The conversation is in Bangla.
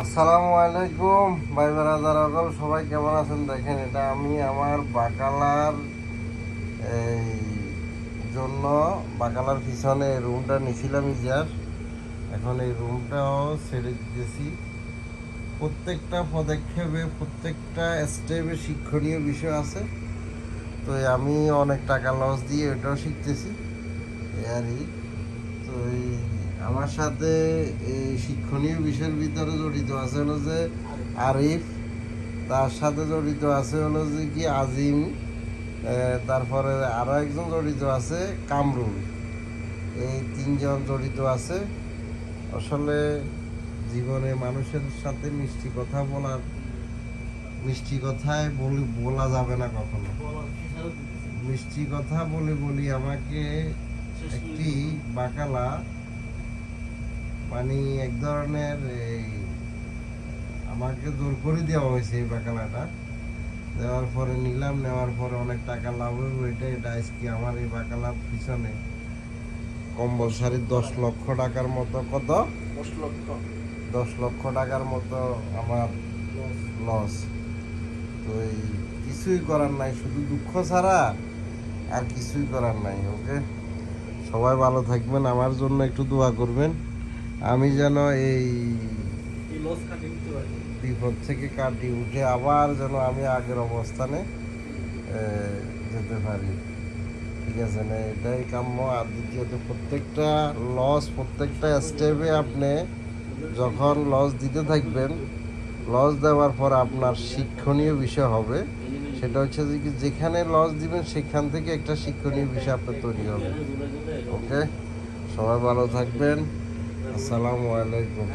আসসালামু আলাইকুম, ভাই বেড়াদার সবাই কেমন আছেন? দেখেন, এটা আমি আমার বাকালার, এই, জন্য বাকালার পিছনে রুমটা নিছিলাম ইজার। এখন এই রুমটাও ছেড়ে দিতেছি। প্রত্যেকটা পদক্ষেপে, প্রত্যেকটা স্টেপে শিক্ষণীয় বিষয় আছে। তো আমি অনেক টাকা লস দিয়ে এটাও শিখতেছি। আরই তো এই আমার সাথে এই শিক্ষণীয় বিষয়ের ভিতরে জড়িত আছে হলো যে আরিফ, তার সাথে জড়িত আছে হলো যে কি আজিম তারপরে আরও একজন জড়িত আছে কামরুল। এই তিনজন জড়িত আছে। আসলে জীবনে মানুষের সাথে মিষ্টি কথা বলার, মিষ্টি কথায় বলি, বলা যাবে না কখনো। মিষ্টি কথা বলে বলি আমাকে একটি বাকালা মানে এক ধরনের এই আমাকে জোর করে দেওয়া হয়েছে এই বাকালাটা দেওয়ার পরে নিলাম নেওয়ার পরে অনেক টাকা লাভ হইব এটা এটা আজকে আমার এই বাকালার পিছনে। কম্বল শাড়ির দশ লক্ষ টাকার মতো কত? দশ লক্ষ। দশ লক্ষ টাকার মতো আমার লস। তো এই কিছুই করার নাই শুধু দুঃখ ছাড়া আর কিছুই করার নাই ওকে? সবাই ভালো থাকবেন আমার জন্য একটু দোয়া করবেন। আমি যেন এই বিপদ থেকে কাটিয়ে উঠে আবার যেন আমি আগের অবস্থানে যেতে পারি। ঠিক আছে না এটাই কাম্য। আর দ্বিতীয়ত প্রত্যেকটা লস প্রত্যেকটা স্টেপে আপনি যখন লস দিতে থাকবেন লস দেওয়ার পর আপনার শিক্ষণীয় বিষয় হবে। সেটা হচ্ছে যে কি যেখানে লস দিবেন সেখান থেকে একটা শিক্ষণীয় বিষয় আপনার তৈরি হবে। ওকে সবাই ভালো থাকবেন। আসসালামু আলাইকুম।